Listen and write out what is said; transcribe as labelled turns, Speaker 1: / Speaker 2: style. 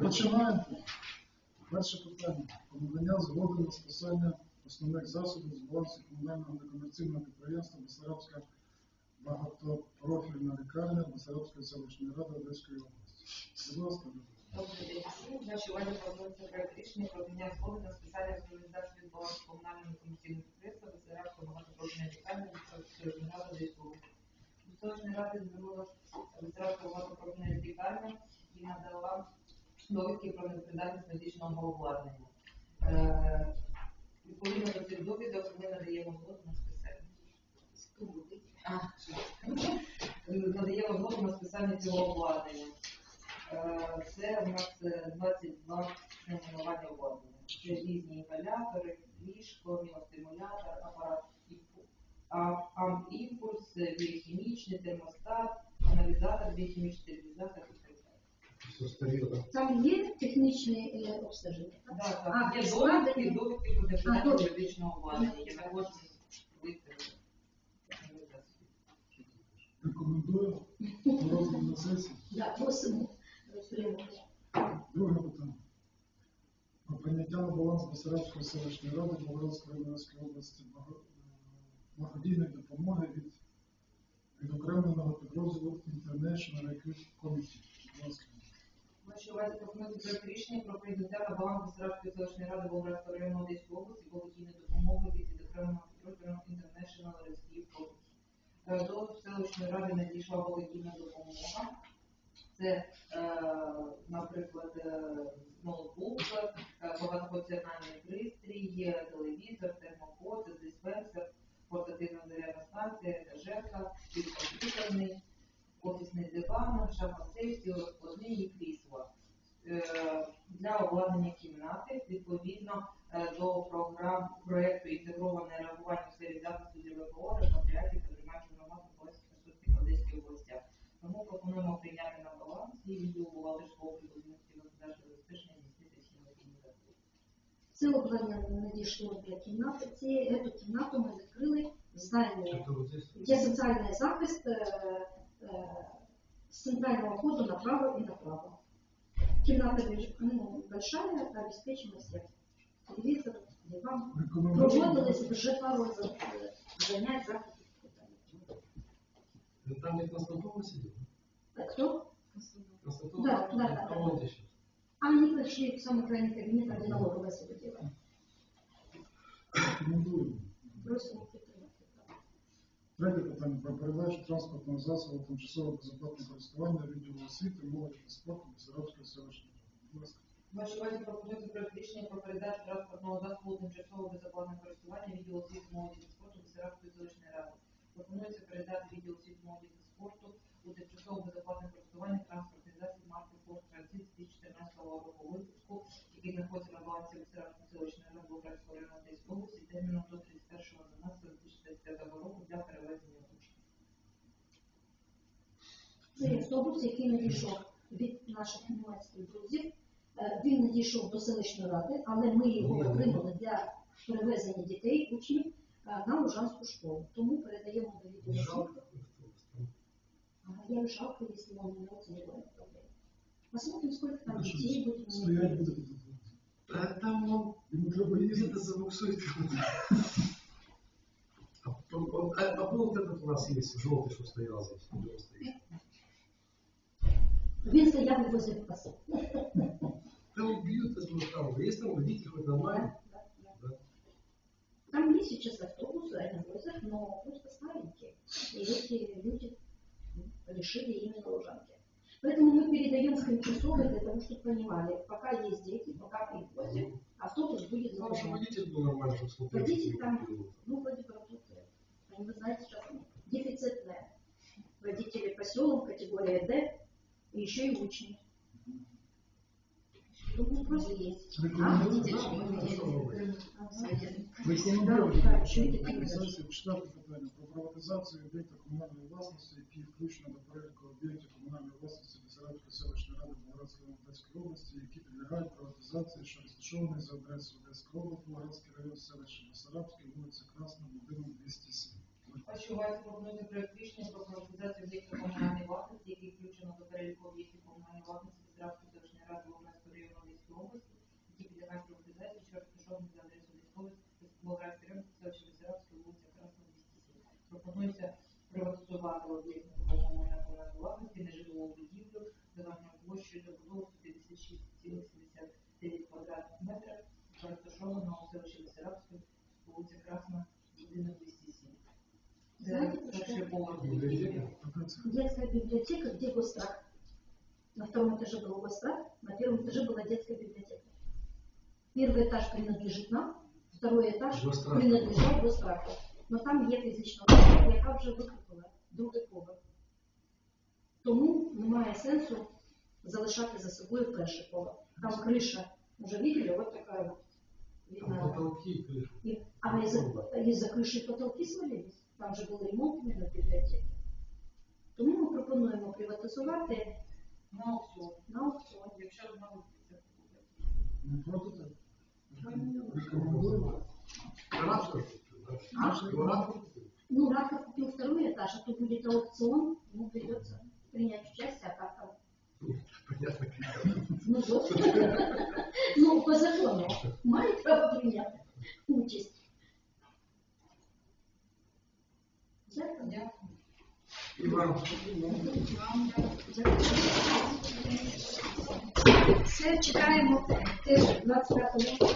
Speaker 1: Починаємо. Перше питання. Надання згоди на списання основних засобів з балансу комунального некомерційного підприємства Бесарабська багатопрофільна лікарня Бесарабської селищної ради Одеської області. Будь ласка,
Speaker 2: пропонується проект рішення про надання згоди на спеціальну організацію від балансу комунального некомерційного підприємства Висеревського багатопрофільної лікарні Висеревської ради Дійського. До ради звернулася Висеревська багатопрофільна лікарня і надала довідки про непридатність обладнання. Е, Відповідно до цих довідок ми надаємо згоду на списання. Надаємо згоду на списання цього обладнання. Е, Це у нас е, 22 найменування обладнання. Це різні інгалятори, ліжко, міостимулятор, апарат імпу- амп-імпульс, біохімічний термостат,
Speaker 3: Там є технічне обстеження? так?
Speaker 2: Да,
Speaker 3: А,
Speaker 2: так. Є
Speaker 3: складені?
Speaker 2: довідки, довідки про медичного обладнання. Я також.
Speaker 1: Рекомендую на розгляд на сесії.
Speaker 3: Да, просимо.
Speaker 1: Друге питання. Про прийняття на баланс Бесарабської селищної ради Болградської Одеської області е, благодійної допомоги від відокремленого підрозділу International Recruit Committee. Будь ласка.
Speaker 2: Вашій увазі пропонується проект рішення про прийняття на баланс Бесарабської селищної ради Болградського району Одеської області благодійної допомоги від відокремленого підрозділу International Rescue Committee. Е, До селищної ради надійшла благодійна допомога. Це, е, наприклад, е, ноутбук, багатофункціональний пристрій, телевізор, термокод, диспенсер, портативна зарядна станція, етажерка, комп'ютерний, офісний диван, шафа сейфті, розкладний і крісло. Е, Для обладнання кімнати відповідно е, до програм проекту інтегроване реагування в сфері захисту для ВПО, репатріації та громадських громад Миколаївських присутніх Одеської області. Тому пропонуємо прийняти на баланс і відділу бухгалтерського обліку змістів господарства забезпечення здійснити всі необхідні заходи.
Speaker 3: Це обладнання надійшло для кімнати. Ці, эту кімнату ми закрили в зданні, где социальный захист э, э, с центрального входа направо и направо. Кімната ну, большая, обеспечена всем. Телевизор, диван. Проводились вже пару за- занять.
Speaker 4: Ну, Там, где Константин сидел.
Speaker 3: Кто?
Speaker 4: Константин.
Speaker 3: Да, да, да,
Speaker 4: А где сейчас?
Speaker 3: А они пришли в самый крайний кабинет, где налоговая все делает.
Speaker 1: Рекомендую. Третє питання про передачу транспортного засобу тимчасово безоплатного користування відділу освіти, молоді та спорту Бесарабської селищної ради.
Speaker 2: Вашій увазі пропонується проект рішення про передачу транспортного засобу тимчасового безоплатного користування відділу освіти молоді та спорту Бесарабської селищної ради. Пропонується передати відділ освіти молоді та спорту у тимчасово безоплатне користування транспортний засіб марки Ford Transit 2014 року випуску, який знаходиться на балансі Бесарабської селищної ради Болградського району Одеської області терміном до 31.12.2025 року для перевезення учнів.
Speaker 3: Це автобус, який надійшов від наших німецьких друзів. Е, Він надійшов до селищної ради, але ми його отримали для перевезення дітей, учнів е, на Лужанську школу. Тому передаємо до відділу. Ага, Я жалко, если он не проблем. Посмотрим, сколько там
Speaker 1: А
Speaker 3: детей будет.
Speaker 1: Стоять буде тут.
Speaker 4: Там он
Speaker 1: Йому треба їздити.
Speaker 4: забуксует. А а а этот у нас есть, желтый, что стоял здесь. где он Если
Speaker 3: я не после спасу.
Speaker 4: Да убьют из Мустава. Если увидите хоть на Да.
Speaker 3: Там есть сейчас автобусы, автобусах, но просто старенькие. И эти люди решили именно лужанки. Поэтому мы передаем Ханчасовой для того, чтобы понимали, пока есть дети, пока привозим, а автобус будет заложен.
Speaker 4: Водитель был нормальный, чтобы
Speaker 3: Водитель там, ну, вроде бы еще и учни. Ну, просто есть. А, видите,
Speaker 4: молодец.
Speaker 3: Ага.
Speaker 1: Рекомендую.
Speaker 3: Да, да, чуєте,
Speaker 1: На
Speaker 3: таке?
Speaker 1: сесії Четверте питання про приватизацію об'єктів комунальної власності, які включено до переліку об'єктів комунальної власності Бесарабської селищної ради Болградської Одеської області, які підлягають приватизації, що розташований за адресою Одеська область, Болградський район, селище Бесарабське,
Speaker 2: Пропонується приватизувати об'єкт комунальної власності нежитлову будівлю загальною площею добудови 156,79 квадратних метрів, що розташована у селищі Безрабської, вулиця Красна, будинок 207. Це
Speaker 3: Знаєте, про що?
Speaker 2: перший поверх
Speaker 4: Бібліотека?
Speaker 1: Така це.
Speaker 3: Детская библиотека, где гострах. На втором этаже был гострах, на первом этаже была детская библиотека. Первый этаж принадлежит нам, второй этаж
Speaker 4: Гостраху.
Speaker 3: принадлежал гостраху. Но там є фізична особа, яка вже викупила другий поверх. Тому немає сенсу залишати за собою перший поверх. Там криша, уже видели, вот така вот.
Speaker 4: Там потолки крыша.
Speaker 3: А из-за из криші потолки свалились. Там же були ремонтні на бібліотеці. Тому ми пропонуємо приватизувати
Speaker 2: на аукціон.
Speaker 3: на аукціон.
Speaker 2: Якщо знадобиться, буде.
Speaker 1: Не проти так? Рекомендуємо.
Speaker 3: А? Ну, Раков купил второй этаж, а тут будет аукцион, ему придется принять участие, а как там?
Speaker 4: Понятно.
Speaker 3: Ну, вот. Ну, по закону має право прийняти участь. Дякую.
Speaker 4: И вам.
Speaker 3: Все, чекаємо теж 25 року.